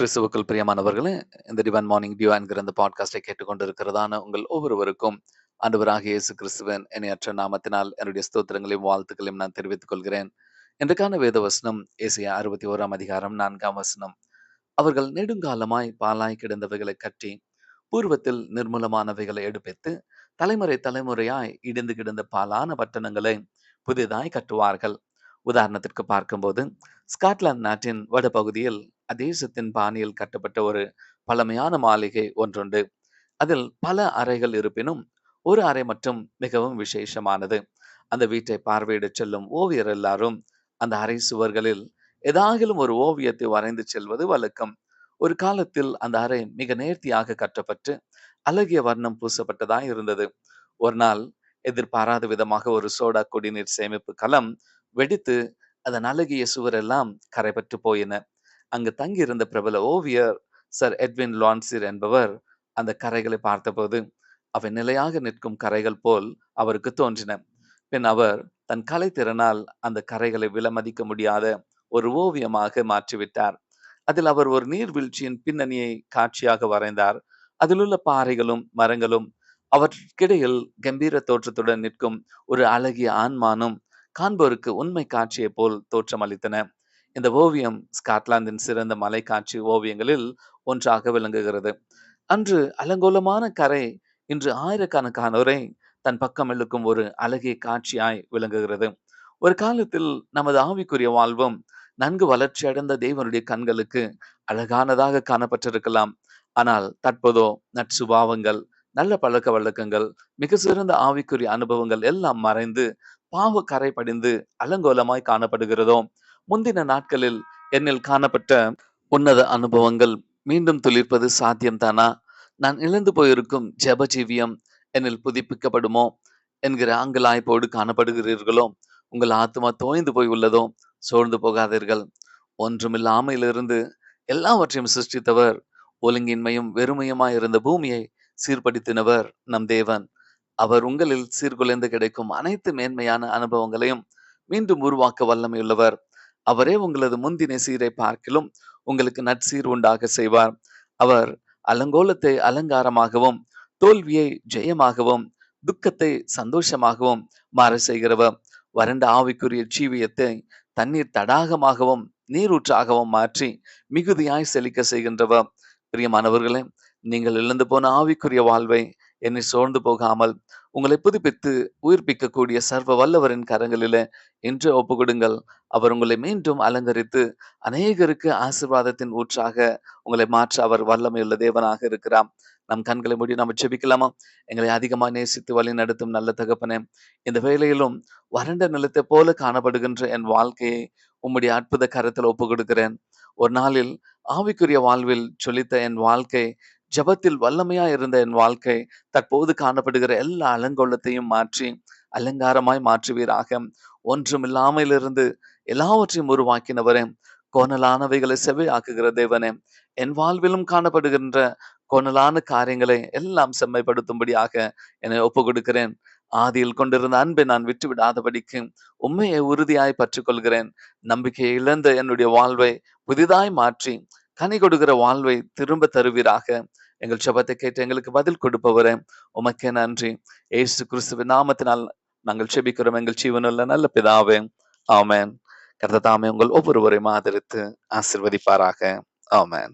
கிறிஸ்துவுக்குள் பிரியமானவர்களே இந்த டிவன் மார்னிங் டியூ என்கிற இந்த பாட்காஸ்டை கேட்டுக்கொண்டிருக்கிறதான உங்கள் ஒவ்வொருவருக்கும் அன்பராக இயேசு கிறிஸ்துவன் என்னையற்ற நாமத்தினால் என்னுடைய ஸ்தோத்திரங்களையும் வாழ்த்துக்களையும் நான் தெரிவித்துக் கொள்கிறேன். இன்றைக்கான வேத வசனம் ஏசியா அறுபத்தி ஓராம் அதிகாரம் நான்காம் வசனம். அவர்கள் நெடுங்காலமாய் பாலாய் கிடந்தவைகளை கட்டி பூர்வத்தில் நிர்மூலமானவைகளை எடுப்பித்து தலைமுறை தலைமுறையாய் இடிந்து கிடந்த பாலான பட்டணங்களை புதிதாய் கட்டுவார்கள். உதாரணத்திற்கு பார்க்கும்போது ஸ்காட்லாந்து நாட்டின் வடபகுதியில் அதேசத்தின் பாணியில் கட்டப்பட்ட ஒரு பழமையான மாளிகை ஒன்றுண்டு. அதில் பல அறைகள் இருப்பினும் ஒரு அறை மட்டும் மிகவும் விசேஷமானது. அந்த வீட்டை பார்வையிடச் செல்லும் ஓவியர் எல்லாரும் அந்த அறை சுவர்களில் ஏதாகிலும் ஒரு ஓவியத்தை வரைந்து செல்வது வழக்கம். ஒரு காலத்தில் அந்த அறை மிக நேர்த்தியாக கட்டப்பட்டு அழகிய வர்ணம் பூசப்பட்டதாய் இருந்தது. ஒரு நாள் எதிர்பாராத விதமாக ஒரு சோடா குடிநீர் சேமிப்பு களம் வெடித்து அதன் அழகிய சுவரெல்லாம் கரைபற்று போயின. அங்கு தங்கியிருந்த பிரபல ஓவியர் சர் எட்வின் லான்சிர் என்பவர் அந்த கரைகளை பார்த்தபோது அவை நிலையாக நிற்கும் கரைகள் போல் அவருக்கு தோன்றின. பின் அவர் தன் கலைத்திறனால் அந்த கரைகளை விலமதிக்க முடியாத ஒரு ஓவியமாக மாற்றிவிட்டார். அதில் அவர் ஒரு நீர்வீழ்ச்சியின் பின்னணியை காட்சியாக வரைந்தார். அதிலுள்ள பாறைகளும் மரங்களும் அவற்றுக்கிடையில் கம்பீர தோற்றத்துடன் நிற்கும் ஒரு அழகிய ஆண்மானும் காண்போருக்கு உண்மை காட்சியைப் போல் தோற்றமளித்தன. இந்த ஓவியம் ஸ்காட்லாந்தின் சிறந்த மலைக்காட்சி ஓவியங்களில் ஒன்றாக விளங்குகிறது. அன்று அலங்கோலமான கரை இன்று ஆயிரக்கணக்கானோரை தன் பக்கம் இழுக்கும் ஒரு அழகிய காட்சியாய் விளங்குகிறது. ஒரு காலத்தில் நமது ஆவிக்குரிய வாழ்வும் நன்கு வளர்ச்சி அடைந்த தேவனுடைய கண்களுக்கு அழகானதாக காணப்பட்டிருக்கலாம். ஆனால் தற்போதோ நற்சுபாவங்கள் நல்ல பழக்க வழக்கங்கள் மிக சிறந்த ஆவிக்குரிய அனுபவங்கள் எல்லாம் மறைந்து பாவ கரை படிந்து அலங்கோலமாய் காணப்படுகிறதோ முந்தின நாட்களில் என்னில் காணப்பட்ட உன்னத அனுபவங்கள் மீண்டும் துளிர்ப்பது சாத்தியம்தானா? நான் இழந்து போயிருக்கும் ஜெப ஜீவியம் என்னில் புதுப்பிக்கப்படுமோ? என்கிற ஆங்கலாய்ப்போடு காணப்படுகிறீர்களோ? உங்கள் ஆத்மா தோய்ந்து போய் உள்ளதோ? சோர்ந்து போகாதீர்கள். ஒன்றுமில்லாமையிலிருந்து எல்லாவற்றையும் சிருஷ்டித்தவர். ஒழுங்கின்மையும் வெறுமையுமாய் இருந்த பூமியை சீர்படுத்தினவர் நம் தேவன். அவர் உங்களில் சீர்குலைந்து கிடைக்கும் அனைத்து மேன்மையான அனுபவங்களையும் மீண்டும் உருவாக்க வல்லமையுள்ளவர். அவரே உங்களது முந்தின சீரை பார்க்கிலும் உங்களுக்கு நற்சீர் உண்டாக செய்வார். அவர் அலங்கோலத்தை அலங்காரமாகவும் தோல்வியை ஜெயமாகவும் துக்கத்தை சந்தோஷமாகவும் மாற செய்கிறவர். வறண்ட ஆவிக்குரிய ஜீவியத்தை தண்ணீர் தடாகமாகவும் நீரூற்றாகவும் மாற்றி மிகுதியாய் செழிக்க செய்கின்றவர். பிரியமானவர்களே நீங்கள் இழந்து போன ஆவிக்குரிய வாழ்வை என்னை சோர்ந்து போகாமல் உங்களை புதுப்பித்து உயிர்ப்பிக்கக்கூடிய சர்வ வல்லவரின் கரங்களில இன்று ஒப்புக்கொடுங்கள். அவர் உங்களை மீண்டும் அலங்கரித்து அநேகருக்கு ஆசிர்வாதத்தின் ஊற்றாக உங்களை மாற்ற அவர் வல்லமையுள்ள தேவனாக இருக்கிறார். நம் கண்களை மூடி நம்ம ஜெபிக்கலாமா? எங்களை அதிகமாக நேசித்து வழி நடத்தும் நல்ல தகப்பனே இந்த வேலையிலும் வறண்ட நிலத்தை போல காணப்படுகின்ற என் வாழ்க்கையை உம்முடைய அற்புத கரத்தில் ஒப்பு கொடுக்கிறேன் ஒரு நாளில் ஆவிக்குரிய வாழ்வில் சொல்லித்த என் வாழ்க்கை ஜபத்தில் வல்லமையா இருந்த என் வாழ்க்கை தற்போது காணப்படுகிற எல்லா அலங்கோலத்தையும் மாற்றி அலங்காரமாய் மாற்றுவீராக. ஒன்றுமில்லாமையிலிருந்து எல்லாவற்றையும் உருவாக்கினவரே கோணலானவைகளை செவ்வையாக்குகிற தேவனே. என் வாழ்விலும் காணப்படுகின்ற கோணலான காரியங்களை எல்லாம் செம்மைப்படுத்தும்படியாக என்னை ஒப்பு கொடுக்கிறேன் ஆதியில் கொண்டிருந்த அன்பை நான் விட்டு விடாதபடிக்கு உண்மையை உறுதியாய் பற்றுக்கொள்கிறேன். நம்பிக்கையை இழந்த என்னுடைய வாழ்வை புதிதாய் மாற்றி கனி கொடுக்கிற வாழ்வை திரும்ப தருவீராக. எங்கள் ஜபத்தை கேட்டு எங்களுக்கு பதில் கொடுப்பவரே உமக்கே நன்றி. ஏசு கிறிஸ்துவ நாமத்தினால் நாங்கள் செபிக்கிறோம் எங்கள் ஜீவனுள்ள நல்ல பிதாவே ஆமேன். கர்த்ததாமே உங்கள் ஒவ்வொருவரையும் ஆதரித்து ஆசிர்வதிப்பாராக. ஆமேன்.